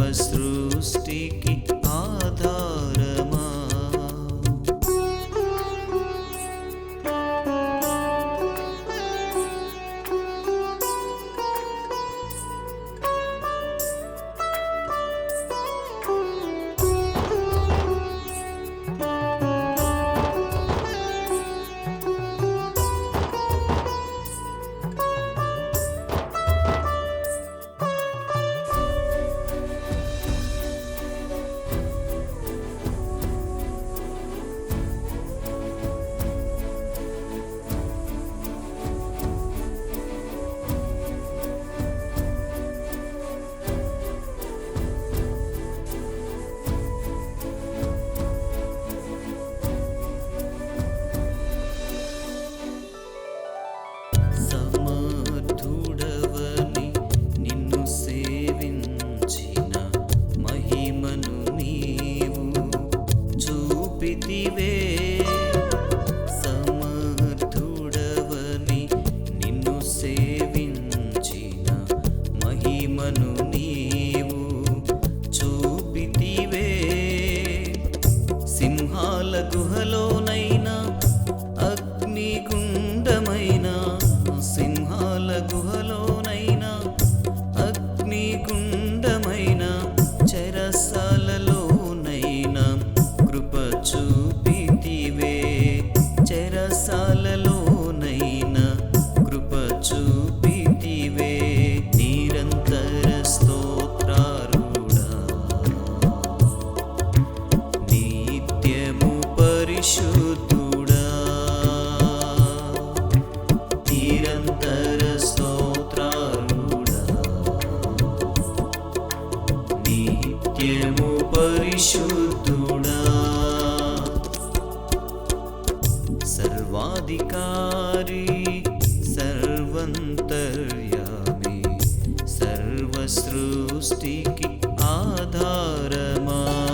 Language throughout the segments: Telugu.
ृष्टि आधार। గుండె సృష్టికి ఆధారమా?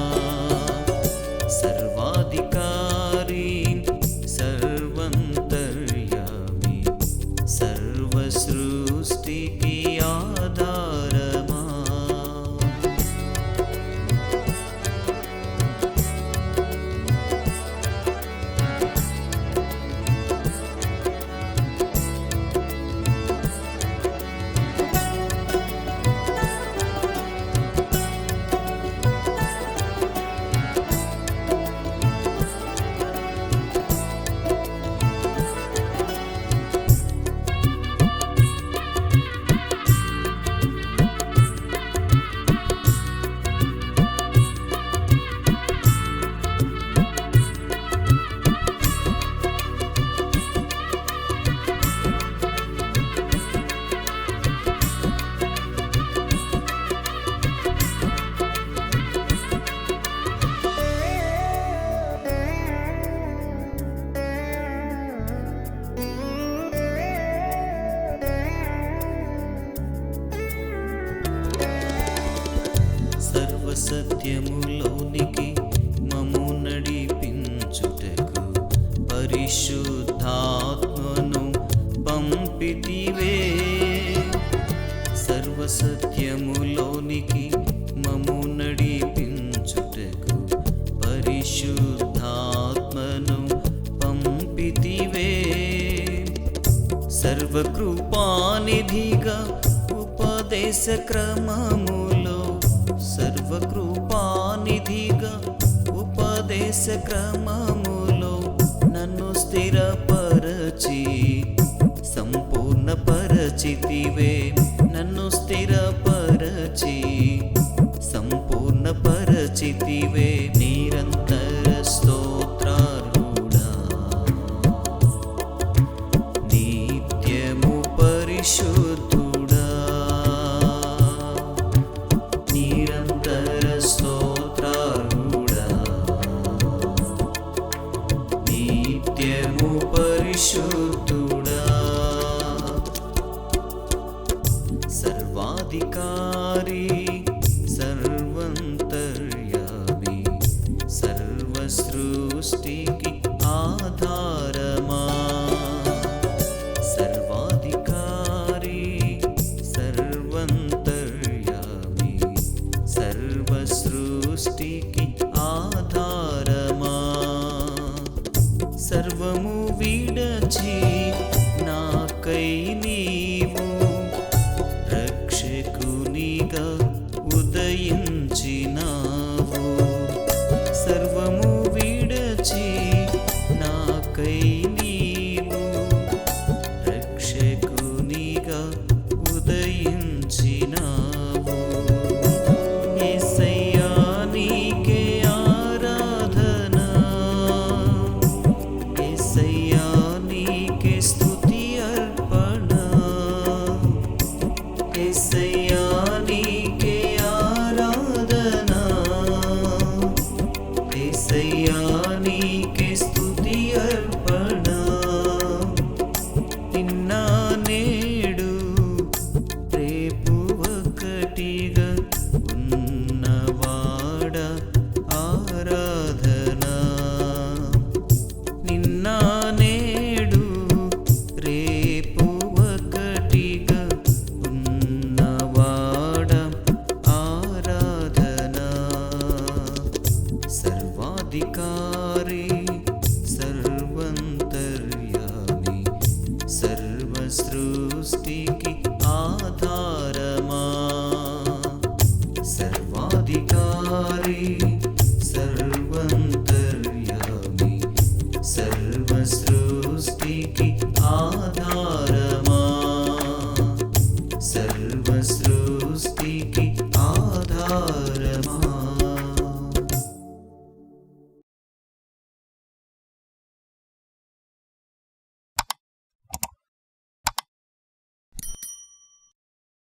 నీవే. సర్వసత్యములోనికి మము నడిపించుటకు పరిశుద్ధాత్మను పంపితివే. సర్వకృపానిధిగా ఉపదేశ క్రమములో సర్వకృపానిధిగా ఉపదేశ క్రమములో నన్ను స్థిరపరచి ರಚಿತಿವೆ ನನ್ನು ಸ್ಥಿರ misty సర్వసృష్టికి ఆధారమా?